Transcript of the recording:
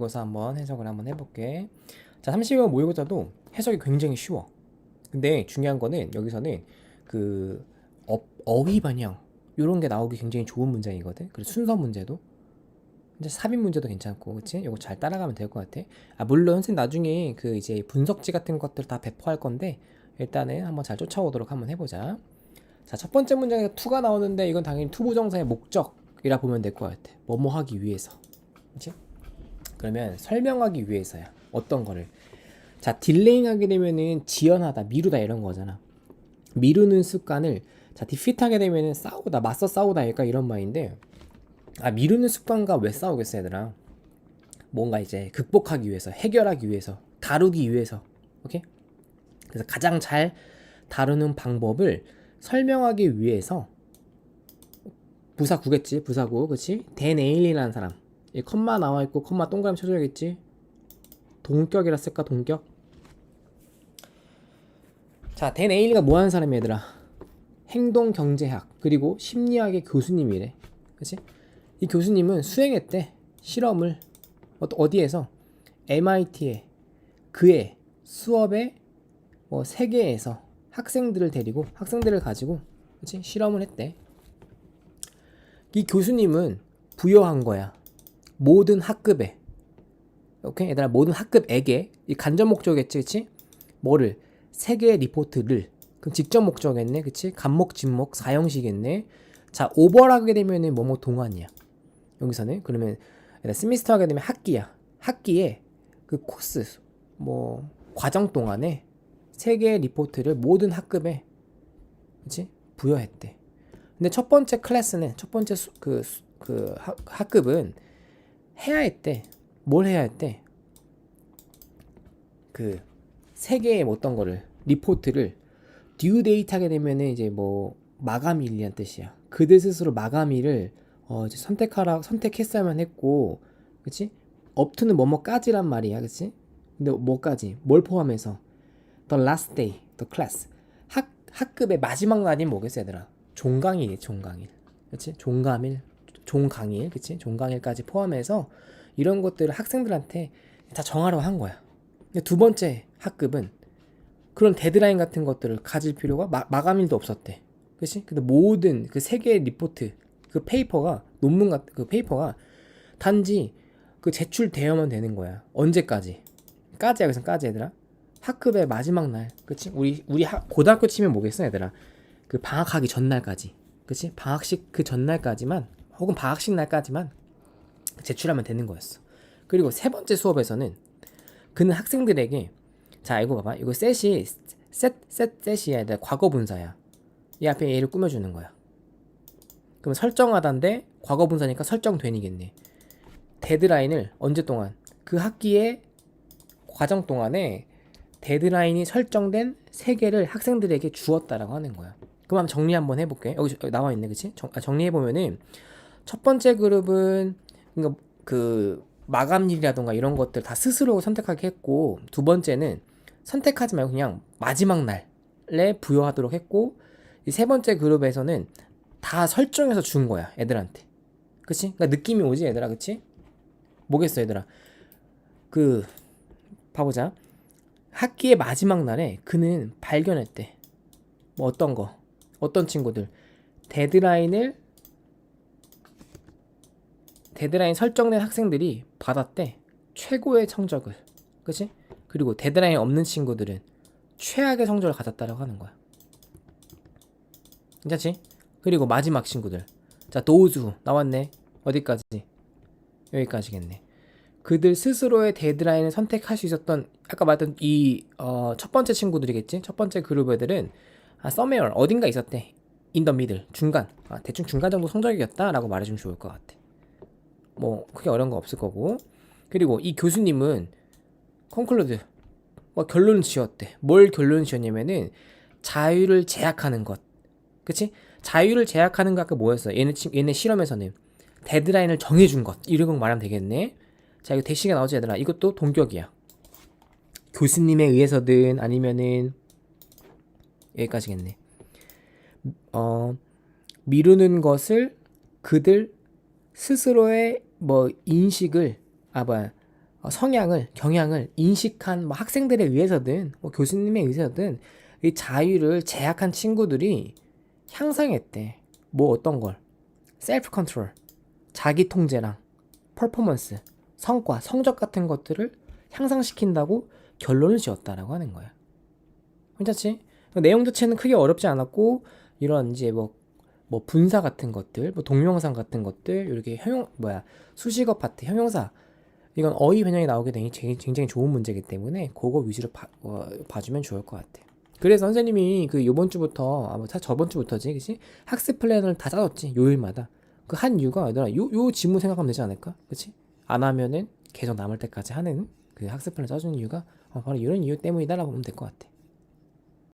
이것을 한번 해석을 한번 해볼게. 자, 32번 모의고사도 해석이 굉장히 쉬워. 근데 중요한 거는 여기서는 그 어, 어휘 반영 이런 게 나오기 굉장히 좋은 문장이거든. 그리고 순서 문제도 이제 삽입 문제도 괜찮고, 그치? 이거 잘 따라가면 될 것 같아. 아 물론 선생님 나중에 그 이제 분석지 같은 것들 다 배포할 건데 일단은 한번 잘 쫓아오도록 한번 해보자. 자, 첫 번째 문장에서 투가 나오는데 이건 당연히 투부정사의 목적이라 보면 될 것 같아. 뭐뭐 하기 위해서. 그치? 그러면 설명하기 위해서야. 어떤 거를. 자, 딜레잉 하게 되면은 지연하다, 미루다 이런 거잖아. 미루는 습관을 자, 디피트 하게 되면은 싸우다, 맞서 싸우다 약간 이런 말인데 아, 미루는 습관과 왜 싸우겠어, 얘들아? 뭔가 이제 극복하기 위해서, 해결하기 위해서, 다루기 위해서. 오케이? 그래서 가장 잘 다루는 방법을 설명하기 위해서 부사구겠지 부사구 그치 데네일이라는 사람 이 컴마 나와 있고 컴마 동그라미 쳐줘야겠지? 동격이라 쓸까 동격? 자 데네일리가 뭐 하는 사람이 얘들아? 행동 경제학 그리고 심리학의 교수님이래. 그치? 이 교수님은 수행했대. 실험을 어- 어디에서? MIT에. 그의 수업에 뭐 세계에서 학생들을 데리고 학생들을 가지고 그치? 실험을 했대. 이 교수님은 부여한 거야. 모든 학급에 오케이? 얘들아 모든 학급에게 이 간접 목적이겠지 그치? 뭐를? 세 개의 리포트를. 그럼 직접 목적이겠네 그치? 간목 진목 사형식이겠네. 자 오버하게 되면은 뭐뭐 동안이야? 여기서는? 그러면 스미스터 하게 되면 학기야. 학기에 그 코스 뭐 과정 동안에 세 개의 리포트를 모든 학급에 그치? 부여했대. 근데 첫 번째 클래스는 첫 번째 수, 그, 수- 그 학, 학급은 해야 했대. 뭘 해야 했대? 그세 개의 뭐 어떤 거를 리포트를 듀 데이트 하게 되면은 이제 뭐 마감일이란 뜻이야. 그들 스스로 마감일을 어 이제 선택하라 선택했어야만 했고, 그치? 업투는 뭐뭐까지란 말이야, 그치? 근데 뭐까지? 뭘 포함해서? The last day, the class. 학 학급의 마지막 날이 뭐겠어, 얘들아? 종강일이 종강일. 그렇지? 종감일, 종강일, 그렇지? 종강일까지 포함해서 이런 것들을 학생들한테 다 정하라고 한 거야. 두 번째 학급은 그런 데드라인 같은 것들을 가질 필요가 마, 마감일도 없었대. 그렇지? 근데 모든 그 세 개의 리포트, 그 페이퍼가 논문 같은 그 페이퍼가 단지 그 제출되어만 되는 거야. 언제까지? 까지야, 그래서 까지 얘들아. 학급의 마지막 날, 그치? 우리 우리 학, 고등학교 치면 뭐겠어, 얘들아? 그 방학하기 전날까지, 그치? 방학식 그 전날까지만, 혹은 방학식 날까지만 제출하면 되는 거였어. 그리고 세 번째 수업에서는 그는 학생들에게 자 이거 봐봐, 이거 셋이 셋, 셋, 셋이야, 얘들아. 과거 분사야. 이 앞에 얘를 꾸며주는 거야. 그럼 설정하다인데 과거 분사니까 설정되니겠네. 데드라인을 언제 동안 그 학기의 과정 동안에 데드라인이 설정된 세 개를 학생들에게 주었다라고 하는 거야. 그럼 한번 정리 한번 해볼게. 여기, 나와 있네, 그치? 정, 아, 정리해 보면은 첫 번째 그룹은 그러니까 그 마감일이라던가 이런 것들 다 스스로 선택하게 했고 두 번째는 선택하지 말고 그냥 마지막 날에 부여하도록 했고 이 세 번째 그룹에서는 다 설정해서 준 거야, 애들한테. 그치? 그러니까 느낌이 오지, 얘들아, 그치? 뭐겠어, 얘들아? 그 봐보자. 학기의 마지막 날에 그는 발견했대. 뭐 어떤 거? 어떤 친구들? 데드라인을 데드라인 설정된 학생들이 받았대. 최고의 성적을. 그치? 그리고 데드라인 없는 친구들은 최악의 성적을 가졌다라고 하는 거야. 괜찮지? 그리고 마지막 친구들. 자, 도우즈 나왔네. 어디까지? 여기까지겠네. 그들 스스로의 데드라인을 선택할 수 있었던 아까 말했던 이 어, 첫 번째 친구들이겠지 첫 번째 그룹 애들은 아, somewhere 어딘가 있었대 the middle 중간 아, 대충 중간 정도 성적이었다라고 말해주면 좋을 것 같아 뭐 크게 어려운 거 없을 거고. 그리고 이 교수님은 conclude 뭐 결론을 지었대. 뭘 결론을 지었냐면은 자유를 제약하는 것. 그치? 자유를 제약하는 거 아까 뭐였어? 얘네 친- 얘네 실험에서는 데드라인을 정해준 것. 이런 거 말하면 되겠네. 자 이거 대시가 나오지 얘들아. 이것도 동격이야. 교수님에 의해서든 아니면은 여기까지겠네. 어 미루는 것을 그들 스스로의 뭐 인식을 아 뭐야 어, 성향을 경향을 인식한 뭐 학생들에 의해서든 뭐 교수님에 의해서든 이 자유를 제약한 친구들이 향상했대. 뭐 어떤 걸? 셀프 컨트롤, 자기 통제랑 퍼포먼스, 성과, 성적 같은 것들을 향상시킨다고 결론을 지었다라고 하는 거야. 괜찮지? 내용 자체는 크게 어렵지 않았고 이런 이제 뭐, 뭐 분사 같은 것들, 뭐 동명상 같은 것들, 이렇게 형용 뭐야 수식어 파트, 형용사 이건 어휘 변형이 나오게 되니 굉장히 좋은 문제이기 때문에 그거 위주로 봐, 어, 봐주면 좋을 것 같아. 그래서 선생님이 그 요번 주부터 아뭐 저번 주부터지, 그치? 학습 플랜을 다 짜줬지 요일마다. 그 한 이유가 얘들아 요, 요 지문 생각하면 되지 않을까? 그치? 안 하면은 계속 남을 때까지 하는 그 학습 플랜 짜주는 이유가 어, 바로 이런 이유 때문이다라고 보면 될 것 같아.